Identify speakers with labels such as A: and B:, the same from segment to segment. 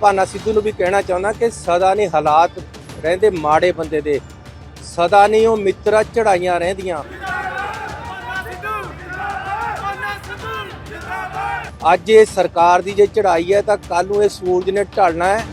A: ਭਾਨਾ ਸਿੱਧੂ ਨੂੰ ਵੀ ਕਹਿਣਾ ਚਾਹੁੰਦਾ ਕਿ ਸਦਾ ਨਹੀਂ ਹਾਲਾਤ ਰਹਿੰਦੇ ਮਾੜੇ ਬੰਦੇ ਦੇ। ਸਦਾ ਨਹੀਂ ਉਹ ਮਿੱਤਰਾ ਚੜਾਈਆਂ ਰਹਿੰਦੀਆਂ। ਅੱਜ ਇਹ ਸਰਕਾਰ ਦੀ ਜੇ ਚੜਾਈ ਹੈ ਤਾਂ ਕੱਲ ਨੂੰ ਇਹ ਸੂਰਜ ਨੇ ਢਲਣਾ ਹੈ।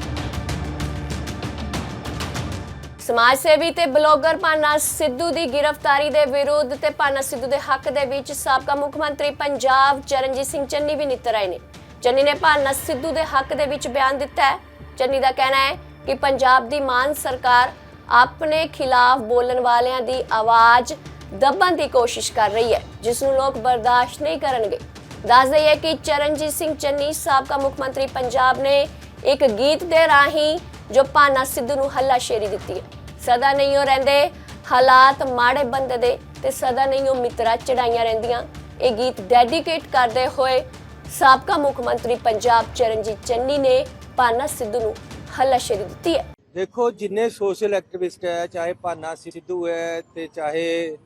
B: ਸਮਾਜ ਸੇਵੀ ਤੇ ਬਲੌਗਰ ਪਾਨਾ ਸਿੱਧੂ ਦੀ ਗ੍ਰਿਫਤਾਰੀ ਦੇ ਵਿਰੋਧ ਤੇ ਪਾਨਾ ਸਿੱਧੂ ਦੇ ਹੱਕ ਦੇ ਵਿੱਚ ਸਾਬਕਾ ਮੁੱਖ ਮੰਤਰੀ ਪੰਜਾਬ ਚਰਨਜੀਤ ਸਿੰਘ ਚੰਨੀ ਵੀ ਨਿੱਤਰ ਆਏ ਨੇ। ਚੰਨੀ ਨੇ ਪਾਨਾ ਸਿੱਧੂ ਦੇ ਹੱਕ ਦੇ ਵਿੱਚ ਬਿਆਨ ਦਿੱਤਾ ਹੈ। ਚੰਨੀ ਦਾ ਕਹਿਣਾ ਹੈ ਕਿ ਪੰਜਾਬ ਦੀ ਮਾਨ ਸਰਕਾਰ ਆਪਣੇ ਖਿਲਾਫ ਬੋਲਣ ਵਾਲਿਆਂ ਦੀ ਆਵਾਜ਼ ਦੱਬਣ ਦੀ ਕੋਸ਼ਿਸ਼ ਕਰ ਰਹੀ ਹੈ, ਜਿਸ ਨੂੰ ਲੋਕ ਬਰਦਾਸ਼ਤ ਨਹੀਂ ਕਰਨਗੇ। ਦੱਸ ਦਈਏ ਕਿ ਚਰਨਜੀਤ ਸਿੰਘ ਚੰਨੀ ਸਾਬਕਾ ਮੁੱਖ ਮੰਤਰੀ ਪੰਜਾਬ ਨੇ ਇੱਕ ਗੀਤ ਦੇ ਰਾਹੀਂ ਜੋ ਪਾਨਾ ਸਿੱਧੂ ਨੂੰ ਹੱਲਾਸ਼ੇਰੀ ਦਿੱਤੀ ਹੈ। ਸਦਾ ਨਹੀਂ ਉਹ ਰਹਿੰਦੇ ਹਾਲਾਤ ਮਾੜੇ ਬੰਦੇ ਦੇ ਤੇ ਸਦਾ ਨਹੀਂ ਉਹ ਮਿੱਤਰਾ ਚੜਾਈਆਂ ਰਹਿੰਦੀਆਂ। ਇਹ ਗੀਤ ਡੈਡੀਕੇਟ ਕਰਦੇ ਹੋਏ ਸਾਬਕਾ ਮੁੱਖ ਮੰਤਰੀ ਪੰਜਾਬ ਚਰਨਜੀਤ ਚੰਨੀ ਨੇ ਪਾਨਾ ਸਿੱਧੂ ਨੂੰ ਹੱਲਾਸ਼ੇਰੀ ਦਿੱਤੀ ਹੈ।
A: ਦੇਖੋ, ਜਿੰਨੇ ਸੋਸ਼ਲ ਐਕਟਿਵਿਸਟ ਹੈ, ਚਾਹੇ ਭਾਨਾ ਸਿੱਧੂ ਹੈ ਤੇ ਚਾਹੇ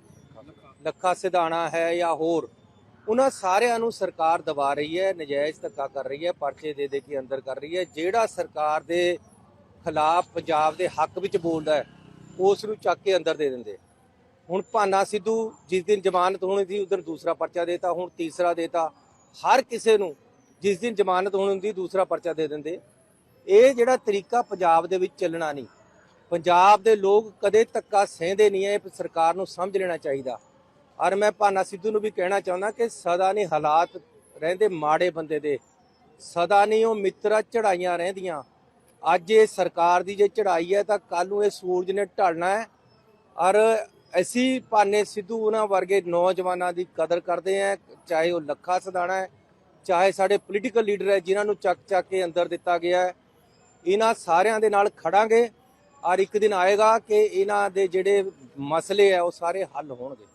A: ਲੱਖਾ ਸਿਧਾਣਾ ਹੈ ਜਾਂ ਹੋਰ, ਉਹਨਾਂ ਸਾਰਿਆਂ ਨੂੰ ਸਰਕਾਰ ਦਬਾ ਰਹੀ ਹੈ, ਨਜਾਇਜ਼ ਧੱਕਾ ਕਰ ਰਹੀ ਹੈ, ਪਰਚੇ ਦੇ ਦੇ ਕੇ ਅੰਦਰ ਕਰ ਰਹੀ ਹੈ। ਜਿਹੜਾ ਸਰਕਾਰ ਦੇ ਖਿਲਾਫ ਪੰਜਾਬ ਦੇ ਹੱਕ ਵਿੱਚ ਬੋਲਦਾ ਹੈ, ਉਸ ਨੂੰ ਚੱਕ ਕੇ ਅੰਦਰ ਦੇ ਦਿੰਦੇ। ਹੁਣ ਭਾਨਾ ਸਿੱਧੂ ਜਿਸ ਦਿਨ ਜ਼ਮਾਨਤ ਹੋਣੀ ਸੀ ਉਦੋਂ ਦੂਸਰਾ ਪਰਚਾ ਦੇਤਾ, ਹੁਣ ਤੀਸਰਾ ਦੇਤਾ। ਹਰ ਕਿਸੇ ਨੂੰ ਜਿਸ ਦਿਨ ਜ਼ਮਾਨਤ ਹੋਣੀ ਹੁੰਦੀ, ਦੂਸਰਾ ਪਰਚਾ ਦੇ ਦਿੰਦੇ। ਇਹ ਜਿਹੜਾ ਤਰੀਕਾ ਪੰਜਾਬ ਦੇ ਵਿੱਚ ਚੱਲਣਾ ਨਹੀਂ। ਪੰਜਾਬ ਦੇ ਲੋਕ ਕਦੇ ਧੱਕਾ ਸਹਿੰਦੇ ਨਹੀਂ ਹੈ, ਇਹ ਸਰਕਾਰ ਨੂੰ ਸਮਝ ਲੈਣਾ ਚਾਹੀਦਾ। ਔਰ ਮੈਂ ਭਾਨਾ ਸਿੱਧੂ ਨੂੰ ਵੀ ਕਹਿਣਾ ਚਾਹੁੰਦਾ ਕਿ ਸਦਾ ਨਹੀਂ ਹਾਲਾਤ ਰਹਿੰਦੇ ਮਾੜੇ ਬੰਦੇ ਦੇ। ਸਦਾ ਨਹੀਂ ਉਹ ਮਿੱਤਰਾ ਚੜਾਈਆਂ ਰਹਿੰਦੀਆਂ। ਅੱਜ ਇਹ ਸਰਕਾਰ ਦੀ ਜੇ ਚੜਾਈ ਹੈ ਤਾਂ ਕੱਲ ਨੂੰ ਇਹ ਸੂਰਜ ਨੇ ਢਲਣਾ ਹੈ। ਔਰ ਅਸੀਂ ਭਾਨੇ ਸਿੱਧੂ ਉਹਨਾਂ ਵਰਗੇ ਨੌਜਵਾਨਾਂ ਦੀ ਕਦਰ ਕਰਦੇ ਆ ਚਾਹੇ ਉਹ ਲੱਖਾ ਸਦਾਣਾ ਹੈ, ਚਾਹੇ ਸਾਡੇ ਪੋਲੀਟੀਕਲ ਲੀਡਰ ਹੈ, ਜਿਨ੍ਹਾਂ ਨੂੰ ਚੱਕ ਚੱਕ ਕੇ ਅੰਦਰ ਦਿੱਤਾ ਗਿਆ ਹੈ। ਇਹਨਾਂ ਸਾਰਿਆਂ ਦੇ ਨਾਲ ਖੜਾਂਗੇ। ਔਰ ਇੱਕ ਦਿਨ ਆਏਗਾ ਕਿ ਇਹਨਾਂ ਦੇ ਜਿਹੜੇ ਮਸਲੇ ਆ ਉਹ ਸਾਰੇ ਹੱਲ ਹੋਣਗੇ।